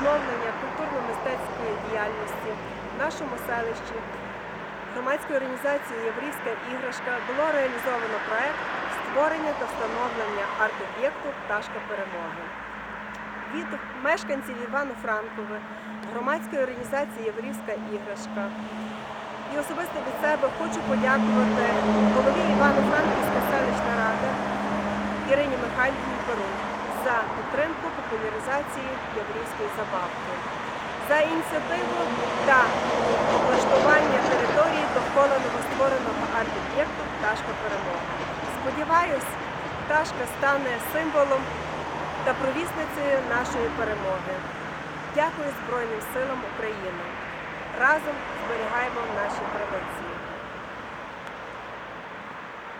відновлення культурно-мистецької діяльності в нашому селищі. Громадської організації Єврейська іграшка було реалізовано проект створення та встановлення арт-об'єкту Пташка перемоги. Від мешканців Івано-Франкови, громадської організації Єврейська іграшка і особисто від себе хочу подякувати голові Івано-Франківської селищної ради Ірині Михайлівні Перун за підтримку популяризації єврейської забавки, за ініціативу та облаштування території довкола новоствореного арт-об'єкту Пташка перемоги. Сподіваюсь, пташка стане символом та провісницею нашої перемоги. Дякую Збройним силам України. Разом зберігаємо наші.